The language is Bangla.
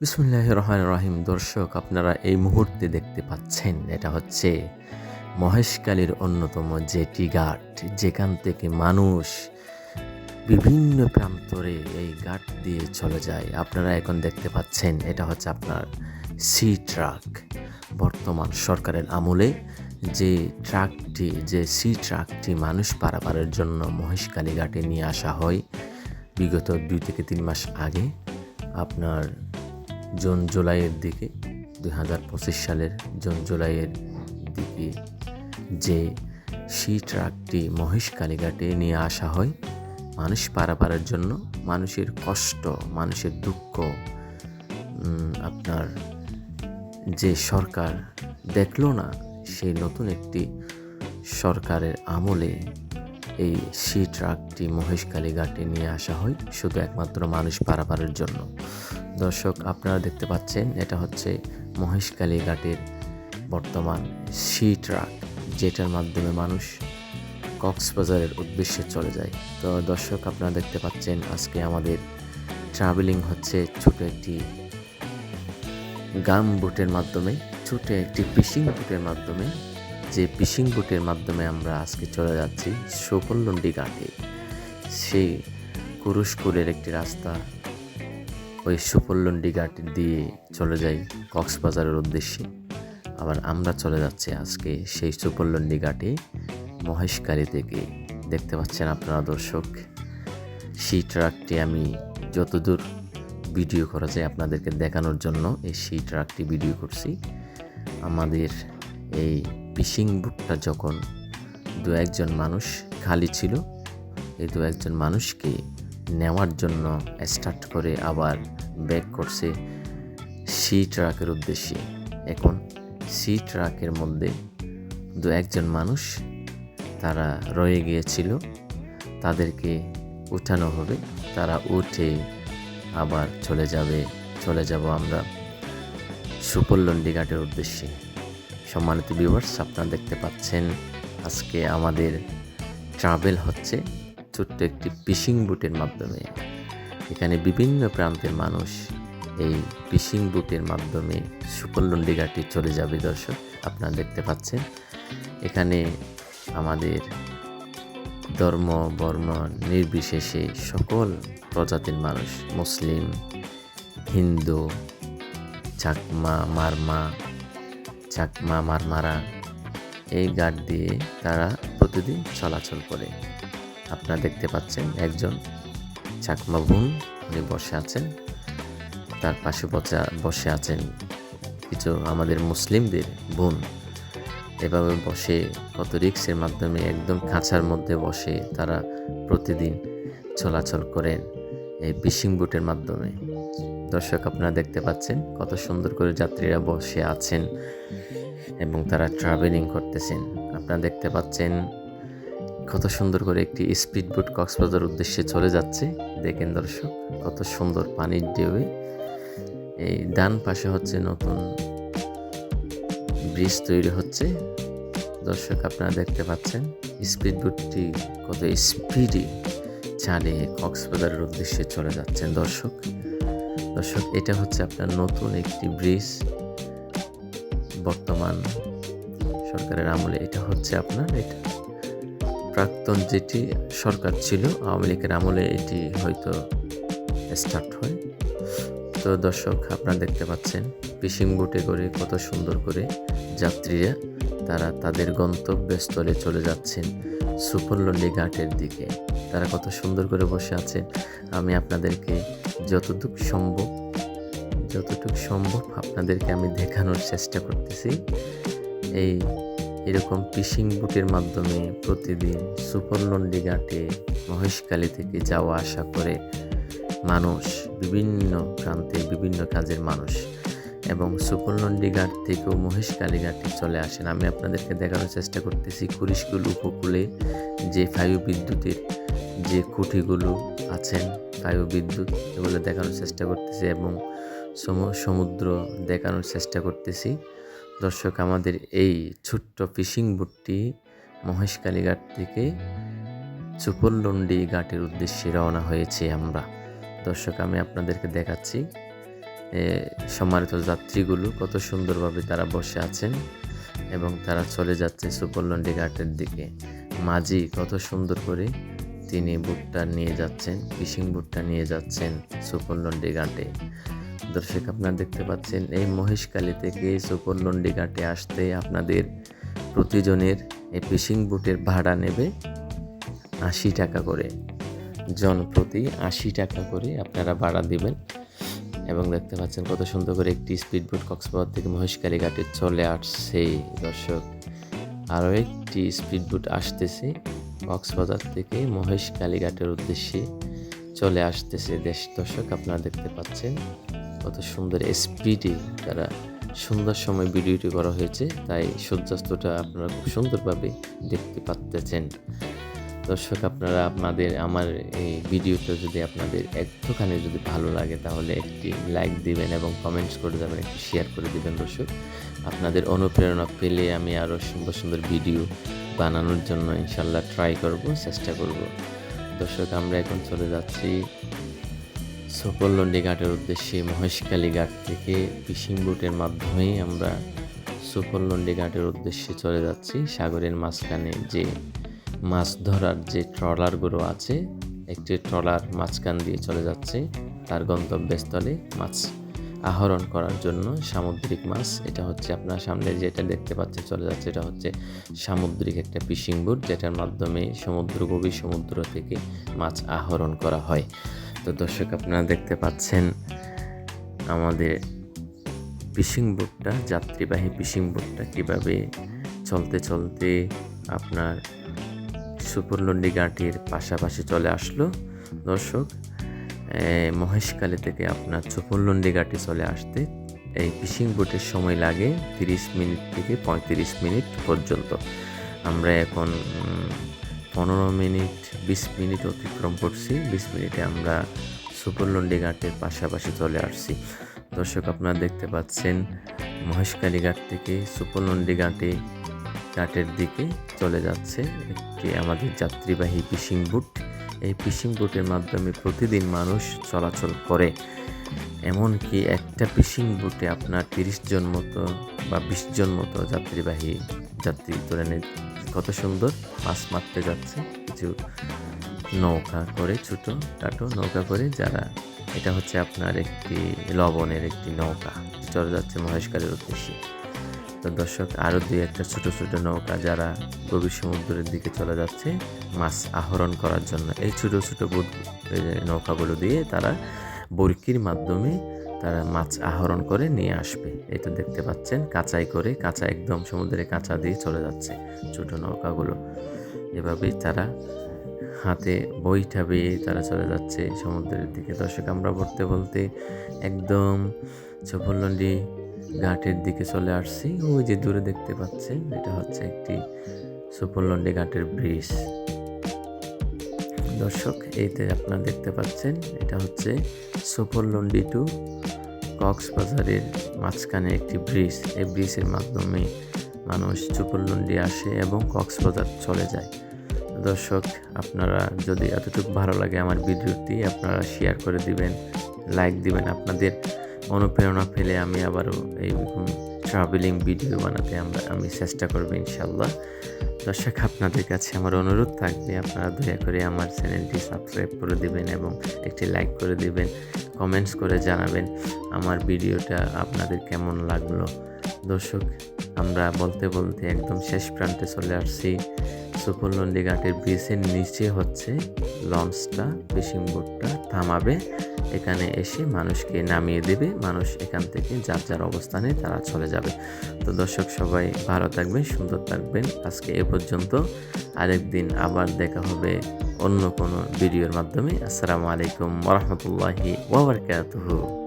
বিসমুল্লাহ রহমান রাহিম দর্শক, আপনারা এই মুহূর্তে দেখতে পাচ্ছেন, এটা হচ্ছে মহেশকালীর অন্যতম জেটি ঘাট। যেখান থেকে মানুষ বিভিন্ন প্রান্তরে এই ঘাট দিয়ে চলে যায়। আপনারা এখন দেখতে পাচ্ছেন, এটা হচ্ছে আপনার সি ট্রাক। বর্তমান সরকারের আমলে যে ট্রাকটি, যে সি ট্রাকটি মানুষ পারাপারের জন্য মহেশকালী ঘাটে নিয়ে আসা হয়, বিগত দুই থেকে তিন মাস আগে আপনার জুন জুলাইয়ের দিকে, দুই হাজার পঁচিশ সালের জুন জুলাইয়ের দিকে যে সি ট্রাকটি মহেশ কালীঘাটে নিয়ে আসা হয়, মানুষ পারাপারের জন্য মানুষের কষ্ট, মানুষের দুঃখ আপনার যে সরকার দেখল না, সেই নতুন একটি সরকারের আমলে এই সি ট্রাকটি মহেশকালী ঘাটে নিয়ে আসা হয়, শুধু একমাত্র মানুষ পারাপারের জন্য। দর্শক, আপনারা দেখতে পাচ্ছেন, এটা হচ্ছে মহেশকালী ঘাটের বর্তমান সি ট্রাক যেটার মাধ্যমে মানুষ কক্সবাজারের উদ্দেশ্যে চলে যায়। তো দর্শক, আপনারা দেখতে পাচ্ছেন, আজকে আমাদের ট্রাভেলিং হচ্ছে ছোট একটি গাম বোটের মাধ্যমে, ছোট একটি ফিশিং বোটের মাধ্যমে। যে ফিশিং বোটের মাধ্যমে আমরা আজকে চলে যাচ্ছি সুপল্লন্ডি ঘাটে। সেই কুরুশকুলের একটি রাস্তা ওই সুপল্লন্ডি ঘাট দিয়ে চলে যাই কক্সবাজারের উদ্দেশ্যে। আবার আমরা চলে যাচ্ছি আজকে সেই সুপল্লন্ডি ঘাটে মহেশকালী থেকে। দেখতে পাচ্ছেন আপনারা দর্শক, সেই ট্রাকটি আমি যতদূর ভিডিও করা যায় আপনাদেরকে দেখানোর জন্য এই সেই ট্রাকটি ভিডিও করছি। আমাদের এই ফিশিং বুকটা যখন দু একজন মানুষ খালি ছিল, এই দু একজন মানুষকে নেওয়ার জন্য স্টার্ট করে আবার ব্যাক করছে সি ট্রাকের উদ্দেশ্যে। এখন সি ট্রাকের মধ্যে দু একজন মানুষ তারা রয়ে গিয়েছিল, তাদেরকে উঠানো হবে। তারা উঠে আবার চলে যাবে, চলে যাব আমরা সুপল্লন্ডি ঘাটের উদ্দেশ্যে। সম্মানিত ভিউয়ার্স আপনারা দেখতে পাচ্ছেন আজকে আমাদের ট্রাভেল হচ্ছে ছোট্ট একটি ফিশিং বুটের মাধ্যমে। এখানে বিভিন্ন প্রান্তের মানুষ এই ফিশিং বুটের মাধ্যমে সুপল্লন্ডি ঘাটে চলে যাবে, দর্শক। আপনারা দেখতে পাচ্ছেন। এখানে আমাদের ধর্ম, বর্ণ নির্বিশেষে সকল প্রজাতির মানুষ, মুসলিম, হিন্দু, চাকমা, মারমা, চাকমা, মারমারা, এই গাট দিয়ে তারা প্রতিদিন চলাচল করে। আপনারা দেখতে পাচ্ছেন একজন চাকমা বোন উনি বসে আছেন। তার পাশে বসে বসে আছেন কিছু আমাদের মুসলিমদের বোন। এভাবে বসে কত রিক্সের মাধ্যমে একদম খাঁচার মধ্যে বসে তারা প্রতিদিন চলাচল করেন এই ফিশিং বুটের মাধ্যমে। দর্শক আপনারা দেখতে পাচ্ছেন কত সুন্দর করে যাত্রীরা বসে আছেন এবং তারা ট্রাভেলিং করতেছেন। আপনারা দেখতে পাচ্ছেন কত সুন্দর করে একটি স্পিড বোট কক্সবাজার উদ্দেশ্যে চলে যাচ্ছে। দেখেন দর্শক, কত সুন্দর পানির ঢেউয়ে। এই ডান পাশে হচ্ছে নতুন ব্রিজ তৈরি হচ্ছে। দর্শক, আপনারা দেখতে পাচ্ছেন স্পিড বোটটি কত স্পিডে চালিয়ে কক্সবাজারের উদ্দেশ্যে চলে যাচ্ছেন দর্শক। দর্শক, এটা হচ্ছে আপনার নতুন একটি ব্রিজ। বর্তমান সরকারের আমলে এটা হচ্ছে আপনার, এটা প্রাক্তন যেটি সরকার ছিল, আওয়ামী লীগের আমলে এটি হয়তো স্টার্ট হয়। তো দর্শক, আপনারা দেখতে পাচ্ছেন ফিশিং বোটে করে কত সুন্দর করে যাত্রীরা তারা তাদের গন্তব্যস্থলে চলে যাচ্ছেন সুপল্লন্ডি ঘাটের দিকে। তারা কত সুন্দর করে বসে আছেন। আমি আপনাদেরকে যতটুকু সম্ভব যতটুকু সম্ভব আপনাদেরকে আমি দেখানোর চেষ্টা করতেছি। এই এরকম ফিশিং বুটের মাধ্যমে প্রতিদিন সুপরলন্ডি ঘাটে মহেশকালী থেকে যাওয়া আসা করে মানুষ, বিভিন্ন প্রান্তে বিভিন্ন কাজের মানুষ এবং সুপরলন্ডি ঘাট থেকেও মহেশকালী ঘাটে চলে আসেন। আমি আপনাদেরকে দেখানোর চেষ্টা করতেছি কুরিশকুল উপকূলে যে বায়ু বিদ্যুতের যে খুঁটিগুলো আছেন বায়ু বিদ্যুৎ এগুলো দেখানোর চেষ্টা করতেছি এবং সম- সমুদ্র দেখানোর চেষ্টা করতেছি। দর্শক, আমাদের এই ছোট্ট ফিশিং বুটটি মহেশকালী ঘাট থেকে সুপরলন্ডি ঘাটের উদ্দেশ্যে রওনা হয়েছে আমরা। দর্শক, আমি আপনাদেরকে দেখাচ্ছি সম্মানিত যাত্রীগুলো কত সুন্দরভাবে তারা বসে আছেন এবং তারা চলে যাচ্ছে সুপরলন্ডি ঘাটের দিকে। মাঝি কত সুন্দর করে তিনি বুটটা নিয়ে যাচ্ছেন, ফিশিং বুটটা নিয়ে যাচ্ছেন সুপরলন্ডি ঘাটে। দর্শক, আপনারা দেখতে পাচ্ছেন এই মহেশখালী থেকে সুপরলন্ডি ঘাটে আসতে আপনাদের প্রতিজনের এই ফিশিং বুটের ভাড়া নেবে আশি টাকা করে। জন প্রতি আশি টাকা করে আপনারা ভাড়া দিবেন। এবং দেখতে পাচ্ছেন কত সুন্দর করে একটি স্পিড বোট কক্সবাজার থেকে মহেশখালী ঘাটে চলে আসছে। দর্শক, আরও একটি স্পিড বোট আসতেছে কক্সবাজার থেকে মহেশখালী ঘাটের উদ্দেশ্যে চলে আসতেছে দেশ। দর্শক, আপনারা দেখতে পাচ্ছেন কত সুন্দর স্পিডে তারা সুন্দর সময় ভিডিওটি করা হয়েছে, তাই সূর্যাস্তটা আপনারা খুব সুন্দরভাবে দেখতে পাচ্তেছেন দর্শক, আপনারা আপনাদের, আমার এই ভিডিওটা যদি আপনাদের একটুখানি যদি ভালো লাগে, তাহলে একটি লাইক দিবেন এবং কমেন্টস করে যাবেন, একটু শেয়ার করে দিবেন দর্শক। আপনাদের অনুপ্রেরণা পেলে আমি আরও সুন্দর সুন্দর ভিডিও বানানোর জন্য ইনশাল্লাহ ট্রাই করব, চেষ্টা করব। দর্শক, আমরা এখন চলে যাচ্ছি সুপরলন্ডি ঘাটের উদ্দেশ্যে মহেশখালী ঘাট থেকে ফিশিং বোটের মাধ্যমেই আমরা সুপরলন্ডি ঘাটের উদ্দেশ্যে চলে যাচ্ছি। সাগরের মাঝখানে যে মাছ ধরার যে ট্রলারগুলো আছে, একটি ট্রলার মাঝখান দিয়ে চলে যাচ্ছে তার গন্তব্যস্থলে মাছ আহরণ করার জন্য সামুদ্রিক মাছ। এটা হচ্ছে আপনার সামনে যেটা দেখতে পাচ্ছে চলে যাচ্ছে। এটা হচ্ছে সামুদ্রিক একটা ফিশিং বোট, যেটার মাধ্যমে সমুদ্র, গভীর সমুদ্র থেকে মাছ আহরণ করা হয়। তো দর্শক আপনারা দেখতে পাচ্ছেন আমাদের ফিশিং বোটটা যাত্রীবাহী ফিশিং বোটটা কীভাবে চলতে চলতে আপনার সুপরলন্ডি ঘাটির পাশাপাশি চলে আসলো। দর্শক এ, মহেশখালী থেকে আপনার সুপরলন্ডি ঘাটি চলে আসতে এই ফিশিং বোটের সময় লাগে তিরিশ মিনিট থেকে পঁয়ত্রিশ মিনিট পর্যন্ত। আমরা এখন পনেরো মিনিট, বিশ মিনিট অতিক্রম করছি। বিশ মিনিটে আমরা সুপরলন্ডি ঘাটের পাশাপাশি চলে আসছি। দর্শক, আপনারা দেখতে পাচ্ছেন মহেশখালী ঘাট থেকে সুপরলন্ডি ঘাটে, ঘাটের দিকে চলে যাচ্ছে একটি আমাদের যাত্রীবাহী ফিশিং বুট। এই ফিশিং বুটের মাধ্যমে প্রতিদিন মানুষ চলাচল করে। এমনকি একটা ফিশিং বুটে আপনার তিরিশ জন মতো বা বিশ জন মতো যাত্রীবাহী যাত্রী নিন কত সুন্দর মাছ মারতে যাচ্ছে। কিছু নৌকা করে, ছোটো টাটো নৌকা করে যারা, এটা হচ্ছে আপনার একটি লবণের একটি নৌকা, চলে যাচ্ছে মহেশখালীর উদ্দেশ্যে। তো দর্শক আরও দুই একটা ছোটো ছোটো নৌকা যারা গভীর সমুদ্রের দিকে চলে যাচ্ছে, মাছ আহরণ করার জন্য। এই ছোটো ছোটো বোট নৌকাগুলো দিয়ে তারা বরকির মাধ্যমে তারা মাছ আহরণ করে নিয়ে আসবে। এই তো দেখতে পাচ্ছেন, কাঁচাই করে কাঁচা একদম সমুদ্রে কাঁচা দিয়ে চলে যাচ্ছে ছোট নৌকাগুলো। এভাবেই তারা হাতে বইটা বেয়ে তারা চলে যাচ্ছে সমুদ্রের দিকে। দর্শক, আমরা বলতে বলতে একদম চপল্লন্ডি ঘাটের দিকে চলে আসছি। ওই যে দূরে দেখতে পাচ্ছেন, এটা হচ্ছে একটি সুপরলন্ডি ঘাটের ব্রিজ। দর্শক এইতে আপনারা দেখতে পাচ্ছেন, এটা হচ্ছে সুপরলন্ডি টু কক্সবাজারের মাঝখানে একটি ব্রিজ। এই ব্রিজের মাধ্যমে মানুষ সুপরলন্ডি আসে এবং কক্সবাজার চলে যায়। দর্শক, আপনারা যদি এতটুকু ভালো লাগে আমার ভিডিওটি, আপনারা শেয়ার করে দিবেন লাইক দিবেন। আপনাদের অনুপ্রেরণা পেলে আমি আবারও এইরকম ট্রাভেলিং ভিডিও বানাতে আমরা, আমি চেষ্টা করব ইনশাল্লাহ দর্শক, আপনাদের কাছে আমার অনুরোধ থাকবে, আপনারা দয়া করে আমার চ্যানেলটি সাবস্ক্রাইব করে দিবেন এবং একটি লাইক করে দিবেন, কমেন্টস করে জানাবেন আমার ভিডিওটা আপনাদের কেমন লাগল। দর্শক, আমরা বলতে বলতে একদম শেষ প্রান্তে চলে আসছি। সুপরলন্ডি ঘাটের ব্রিজের নিচে হচ্ছে লঞ্চটা ফিশিং বোটটা থামাবে। এখানে এসে মানুষকে নামিয়ে দেবে। মানুষ এখান থেকে যার যার অবস্থানে তারা চলে যাবে। তো দর্শক সবাই ভালো থাকবেন, সুন্দর থাকবেন। আজকে এ পর্যন্ত। আরেকদিন আবার দেখা হবে অন্য কোনো ভিডিওর মাধ্যমে। আসসালামু আলাইকুম ওরহমতুল্লাহি ওবরকাতুহু